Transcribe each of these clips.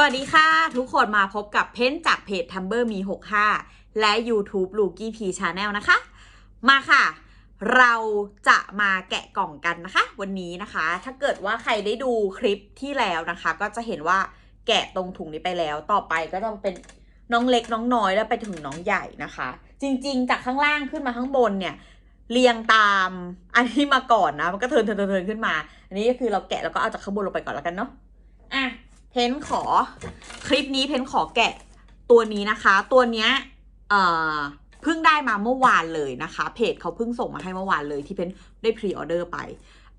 สวัสดีค่ะ ทุกคนมาพบกับเพ้นจากเพจ t u m b e r มี 65 และ YouTube l u k i P Channel นะคะ มาค่ะ เราจะมาแกะกล่องกันนะคะ วันนี้นะคะ ถ้าเกิดว่าใครได้ดูคลิปที่แล้วนะคะ ก็จะเห็นว่าแกะตรงถุงนี้ไปแล้ว ต่อไปก็จะเป็นน้องเล็กน้องน้อยแล้วไปถึงน้องใหญ่นะคะ จริงๆ จากข้างล่างขึ้นมาข้างบนเนี่ยเรียงตามอันที่มาก่อนนะ มันก็เทินเทินเทินเทินขึ้นมา อันนี้ก็คือเราแกะแล้วก็เอาจากข้างบนลงไปก่อนแล้วกันเนาะอะ พนขอคลิปนี้เพนขอแกะตัวนี้นะคะ ตัวเนี้ยเอ่อเพิ่งได้มาเมื่อวานเลยนะคะ เพจเขาเพิ่งส่งมาให้เมื่อวานเลยที่เพนได้พรีออเดอร์ไป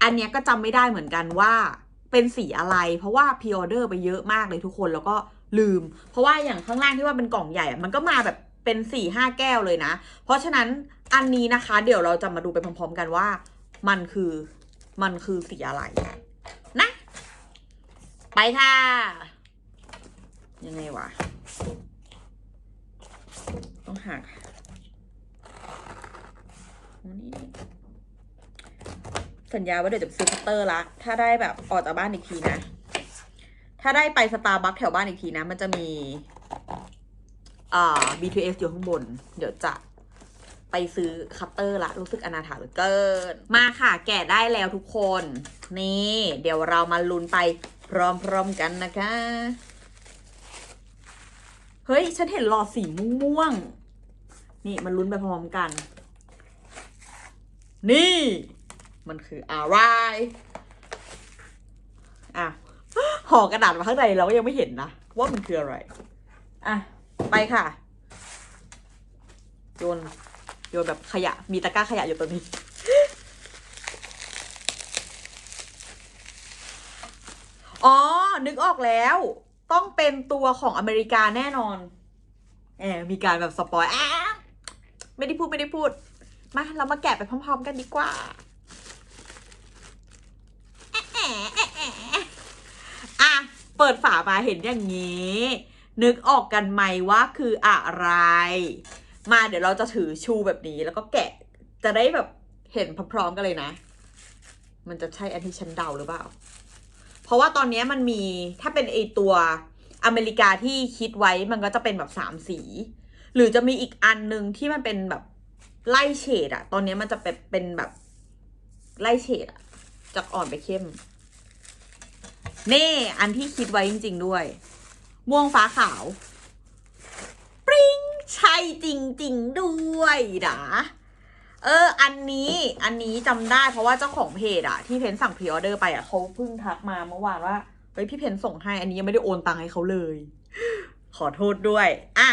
อันเนี้ยก็จำไม่ได้เหมือนกันว่าเป็นสีอะไร เพราะว่าพรีออเดอร์ไปเยอะมากเลยทุกคนแล้วก็ลืม เพราะว่าอย่างข้างล่างที่ว่าเป็นกล่องใหญ่มันก็มาแบบเป็นสี่ห้าแก้วเลยนะ เพราะฉะนั้นอันนี้นะคะ เดี๋ยวเราจะมาดูไปพร้อมๆกันว่า มันคือมันคือสีอะไร ไปค่ะ ยังไงวะ ต้องหักนี่สัญญาว่าเดี๋ยวจะซื้อคัตเตอร์ละ ถ้าได้แบบออกจากบ้านอีกทีนะ ถ้าได้ไปสตาร์บัคแถวบ้านอีกทีนะ มันจะมีอ่า BTS อยู่ข้างบน เดี๋ยวจะไปซื้อคัตเตอร์ละ รู้สึกอนาถาเหลือเกิน มาค่ะ แกะได้แล้วทุกคน นี่ เดี๋ยวเรามาลุ้นไป พร้อมๆกันนะคะ เฮ้ย ฉันเห็นหลอดสีม่วง นี่มันลุ้นไปพร้อมกัน นี่ มันคืออะไร อะห่อกระดาษมาข้างในเราก็ยังไม่เห็นนะ ว่ามันคืออะไร อะ ไปค่ะ โยน โยนแบบขยะ มีตะกร้าขยะอยู่ตรงนี้ อ๋อ นึกออกแล้ว ต้องเป็นตัวของอเมริกาแน่นอนแอบมีการแบบสปอยอะไม่ได้พูดไม่ได้พูด มาเรามาแกะไปพร้อม ๆ กันดีกว่าแอะแอะแอะแอะอะเปิดฝามาเห็นอย่างนี้ นึกออกกันไหมว่าคืออะไร มาเดี๋ยวเราจะถือชูแบบนี้แล้วก็แกะจะได้แบบเห็นพร้อมๆกันเลยนะ มันจะใช่อันที่ฉันเดาหรือเปล่า เพราะว่าตอนนี้มันมีถ้าเป็นไอตัวอเมริกาที่คิดไว้มันก็จะเป็นแบบสามสี หรือจะมีอีกอันหนึ่งที่มันเป็นแบบไล่เฉดอะตอนนี้มันจะเป็นเป็นแบบไล่เฉดอะจากอ่อนไปเข้มนี่อันที่คิดไว้จริง ๆ ด้วย ม่วงฟ้าขาว ปริ้งใช่จริง ๆ ด้วยนะ เออ อันนี้อันนี้จำได้เพราะว่าเจ้าของเพจอะที่เพนสั่งพรีออเดอร์ไปอะเขาเพิ่งทักมาเมื่อวานว่าเฮ้ยพี่เพนส่งให้อันนี้ยังไม่ได้โอนตังค์ให้เขาเลย ขอโทษด้วยอะ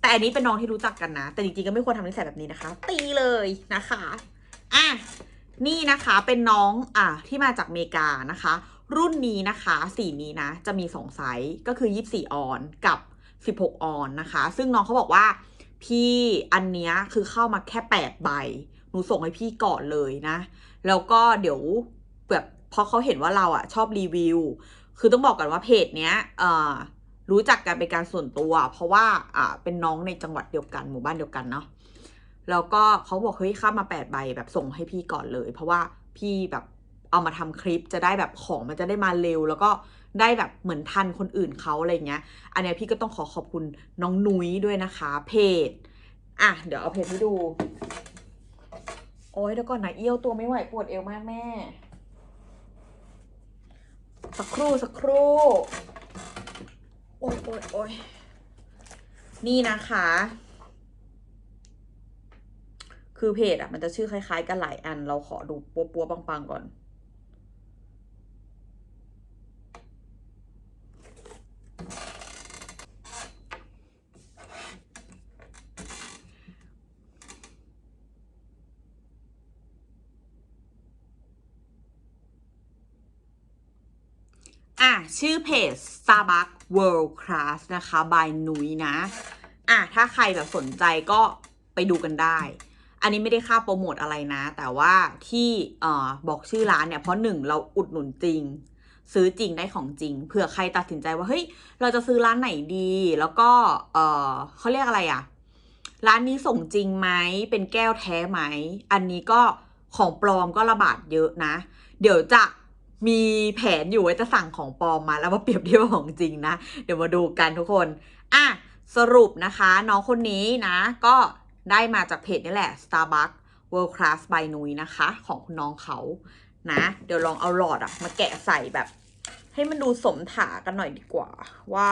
แต่อันนี้เป็นน้องที่รู้จักกันนะ แต่จริงๆก็ไม่ควรทำนิสัยแบบนี้นะคะ ตีเลยนะคะอะนี่นะคะเป็นน้องอะที่มาจากอเมริกานะคะ รุ่นนี้นะคะสีนี้นะ จะมีสองไซส์ก็คือ 24 ออนกับ 16 ออนนะคะ ซึ่งน้องเขาบอกว่า พี่อันเนี้ยคือเข้ามาแค่แปดใบ หนูส่งให้พี่ก่อนเลยนะ แล้วก็เดี๋ยวแบบพอเขาเห็นว่าเราอะชอบรีวิว คือต้องบอกกันว่าเพจเนี้ยเอ่อรู้จักกันเป็นการส่วนตัว เพราะว่าอ่าเป็นน้องในจังหวัดเดียวกันหมู่บ้านเดียวกันเนาะแล้วก็เขาบอกเฮ้ยข้ามมาแปดใบแบบส่งให้พี่ก่อนเลย เพราะว่าพี่แบบ เอามาทำคลิปจะได้แบบของมันจะได้มาเร็ว แล้วก็ได้แบบเหมือนทันคนอื่นเขาอะไรเงี้ย อันนี้พี่ก็ต้องขอขอบคุณน้องนุ้ยด้วยนะคะ เพจ อะ เดี๋ยวเอาเพจให้ดู โอ้ยเดี๋ยวก่อนนะเอี้ยวตัวไม่ไหวปวดเอวมากแม่ สักครู่สักครู่ โอ้ยโอ้ยโอ้ยนี่นะคะ คือเพจอะมันจะชื่อคล้าย ๆ กันหลายอัน เราขอดูปัวปัวปังๆก่อน อะ ชื่อเพจ Starbucks World Class นะคะ by นุ้ยนะ อะ ถ้าใครแบบสนใจก็ไปดูกันได้ อันนี้ไม่ได้ค่าโปรโมทอะไรนะ แต่ว่าที่เอ่อบอกชื่อร้านเนี่ย เพราะหนึ่งเราอุดหนุนจริง ซื้อจริงได้ของจริง เผื่อใครตัดสินใจว่า เฮ้ย เราจะซื้อร้านไหนดี แล้วก็ เอ่อเขาเรียกอะไรอะร้านนี้ส่งจริงไหม เป็นแก้วแท้ไหม อันนี้ก็ของปลอมก็ระบาดเยอะนะ เดี๋ยวจะ มีแผนอยู่ว่าจะสั่งของปลอมมาแล้วมาเปรียบเทียบของจริงนะ เดี๋ยวมาดูกันทุกคน อะ สรุปนะคะ น้องคนนี้นะ ก็ได้มาจากเพจนี่แหละ Starbucks World Class by นุยนะคะ ของคุณน้องเขานะ เดี๋ยวลองเอาหลอดอะมาแกะใส่แบบ ให้มันดูสมถากันหน่อยดีกว่าว่า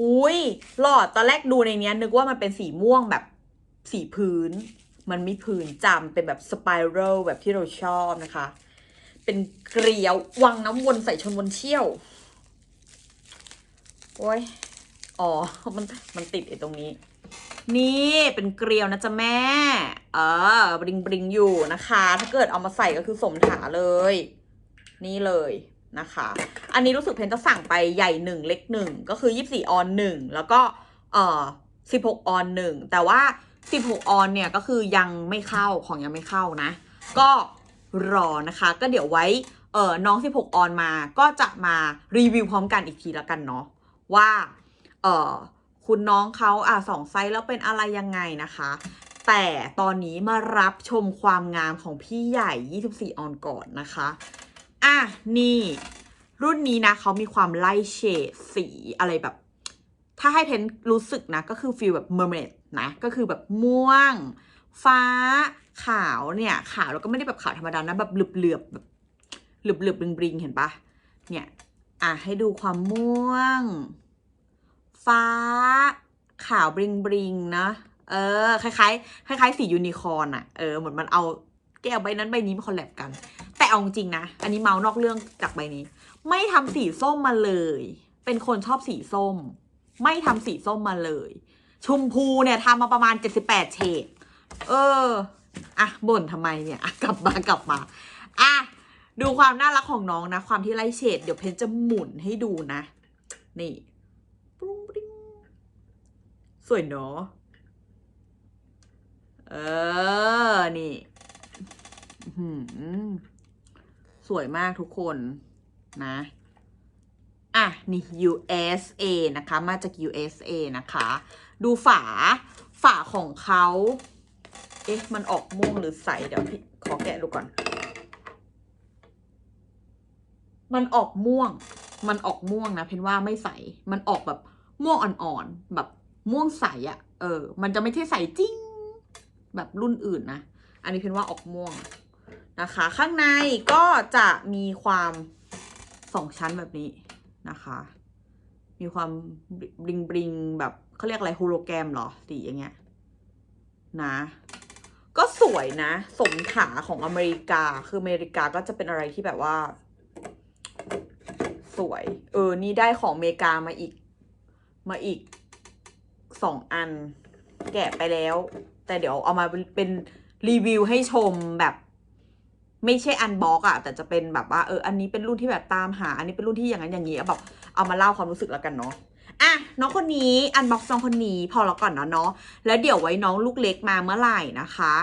อุ้ยหลอดตอนแรกดูในเนี้ยนึกว่ามันเป็นสีม่วงแบบสีพื้น มันไม่พื้นจำเป็นแบบสไปรัลแบบที่เราชอบนะคะ เป็นเกลียววังน้ำวนใส่ชนวนเชี่ยว โอ้ย อ๋อ มันมันติดไอ้ตรงนี้ นี่เป็นเกลียวนะจ๊ะแม่ เออบริงบริงอยู่นะคะ ถ้าเกิดเอามาใส่ก็คือสมถาเลย นี่เลย นะคะ อันนี้รู้สึกเพนจะสั่งไปใหญ่หนึ่งเล็กหนึ่งก็คือยี่สี่ออนหนึ่งแล้วก็เอ่อสิบหกออนหนึ่งแต่ว่าสิบหกออนเนี่ยก็คือยังไม่เข้าของยังไม่เข้านะ ก็รอนะคะ ก็เดี๋ยวไว้เออน้อง16ออนมาก็จะมารีวิวพร้อมกันอีกทีแล้วกันเนาะว่าเออคุณน้องเขาอะสองไซส์แล้วเป็นอะไรยังไงนะคะ แต่ตอนนี้มารับชมความงามของพี่ใหญ่ 24 ออนก่อนนะคะ อะนี่ รุ่นนี้นะเขามีความไล่เฉดสีอะไรแบบ ถ้าให้เพนรู้สึกนะ ก็คือฟีลแบบเมอร์เมดนะ ก็คือแบบม่วง ฟ้าขาวเนี่ย ขาวแล้วก็ไม่ได้แบบขาวธรรมดานะแบบเหลือบๆแบบเหลือบๆบริงๆเห็นปะเนี่ยอะให้ดูความม่วง ฟ้า ขาวบริงบริงนะ เออ คล้ายๆคล้ายๆสียูนิคอร์นอะเออเหมือนมันเอาแก้วใบนั้นใบนี้มาคอลแลบกัน เอาจริงนะ อันนี้เมาส์นอกเรื่องจากใบนี้ ไม่ทำสีส้มมาเลย เป็นคนชอบสีส้ม ไม่ทำสีส้มมาเลย ชมพูเนี่ยทำมาประมาณ78เฉดเอออะบ่นทำไมเนี่ยกลับมากลับมาอะดูความน่ารักของน้องนะ ความที่ไล่เฉดเดี๋ยวเพนจะหมุนให้ดูนะ นี่ปรุงปริงสวยเนาะเออ นี่อืม สวยมากทุกคนนะ อะ นี่ USA นะคะ มาจาก USA นะคะ ดูฝา ฝาของเขา เอ๊ะ มันออกม่วงหรือใส เดี๋ยวพี่ ขอแกะดูก่อน มันออกม่วง มันออกม่วงนะ เพนว่าไม่ใส มันออกแบบม่วงอ่อนๆ แบบม่วงใสอะ่ะเออ มันจะไม่ใช่ใสจริง แบบรุ่นอื่นนะ อันนี้เพนว่าออกม่วง นะคะ ข้างในก็จะมีความสองชั้นแบบนี้นะคะ มีความบริงบริงแบบเขาเรียกอะไรโฮโลแกรมเหรอสีอย่างเงี้ยนะ ก็สวยนะ สมถาของอเมริกาคืออเมริกาก็จะเป็นอะไรที่แบบว่า สวย เออ นี่ได้ของอเมริกามาอีก มาอีกสองอัน แกะไปแล้ว แต่เดี๋ยวเอามาเป็นรีวิวให้ชมแบบ ไม่ใช่อันบล็อกอะแต่จะเป็นแบบว่าเอออันนี้เป็นรุ่นที่แบบตามหา อันนี้เป็นรุ่นที่อย่างนั้นอย่างนี้เอาแบบเอามาเล่าความรู้สึกแล้วกันเนาะอะน้องคนนี้อันบ็อกซ์น้องคนนี้พอแล้วก่อนนะเนาะแล้วเดี๋ยวไว้น้องลูกเล็กมาเมื่อไหร่นะคะ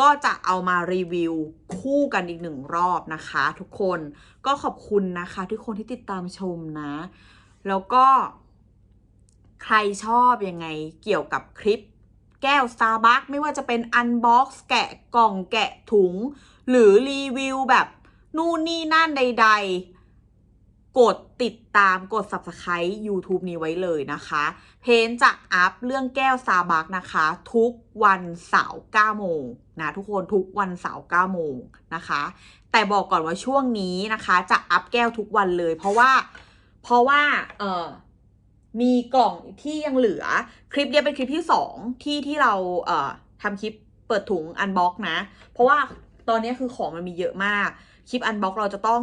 ก็จะเอามารีวิวคู่กันอีกหนึ่งรอบนะคะ ทุกคนก็ขอบคุณนะคะ ทุกคนที่ติดตามชมนะ แล้วก็ ใครชอบยังไงเกี่ยวกับคลิปแก้ว Starbucks ไม่ว่าจะเป็นอันบ็อกซ์แกะกล่องแกะถุง หรือรีวิวแบบนู่นนี่นั่นใด ๆ กดติดตามกด Subscribe YouTube นี้ไว้เลยนะคะ เพนจะอัพเรื่องแก้ว Starbucks นะคะ ทุกวันเสาร์9โมงนะทุกคนทุกวันเสาร์9โมงนะคะ แต่บอกก่อนว่าช่วงนี้นะคะ จะอัพแก้วทุกวันเลย เพราะว่า เพราะว่าเออมีกล่องที่ยังเหลือคลิปเนี้ยเป็นคลิปที่สองที่ที่เราเอ่อทำคลิปเปิดถุงอันบ็อกนะ เพราะว่า ตอนนี้คือของมันมีเยอะมาก คลิปอันบ็อกเราจะต้อง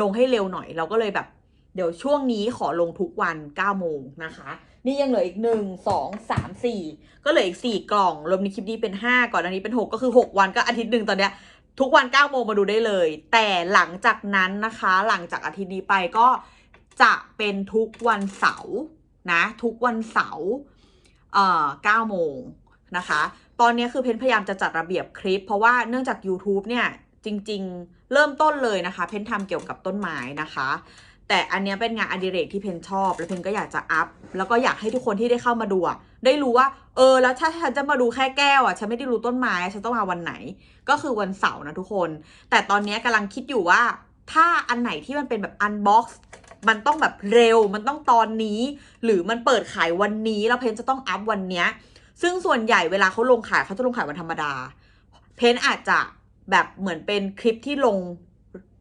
ลงให้เร็วหน่อย เราก็เลยแบบ เดี๋ยวช่วงนี้ขอลงทุกวัน9โมงนะคะ นี่ยังเหลืออีก 1 2 3 4 ก็เหลืออีก 4 กล่อง รวมในคลิปนี้เป็น 5 ก่อนอันนี้เป็น 6 ก็คือ 6 วันก็อาทิตย์หนึ่งตอนเนี้ยทุกวัน9โมงมาดูได้เลย แต่หลังจากนั้นนะคะ หลังจากอาทิตย์นี้ไปก็จะเป็นทุกวันเสาร์นะ ทุกวันเสาร์เอ่อ9โมงนะคะ ตอนนี้คือเพนพยายามจะจัดระเบียบคลิป เพราะว่าเนื่องจาก YouTube เนี่ยจริง ๆ เริ่มต้นเลยนะคะ เพนทำเกี่ยวกับต้นไม้นะคะ แต่อันนี้เป็นงานอดิเรกที่เพนชอบ แล้วเพนก็อยากจะอัพ แล้วก็อยากให้ทุกคนที่ได้เข้ามาดูอะได้รู้ว่า เออ แล้วถ้าฉันจะมาดูแค่แก้วอะฉันไม่ได้รู้ต้นไม้ ฉันต้องมาวันไหน ก็คือวันเสาร์นะทุกคน แต่ตอนนี้กำลังคิดอยู่ว่า ถ้าอันไหนที่มันเป็นแบบอันบ็อกซ์มันต้องแบบเร็ว มันต้องตอนนี้ หรือมันเปิดขายวันนี้ แล้วเพนจะต้องอัพวันเนี้ย ซึ่งส่วนใหญ่เวลาเขาลงขายเขาจะลงขายวันธรรมดา เพนอาจจะแบบเหมือนเป็นคลิปที่ลง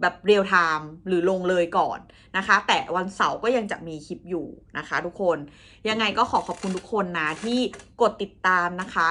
แบบเรียลไทม์หรือลงเลยก่อนนะคะ แต่วันเสาร์ก็ยังจะมีคลิปอยู่นะคะ ทุกคนยังไงก็ขอขอบคุณทุกคนนะที่กดติดตามนะคะ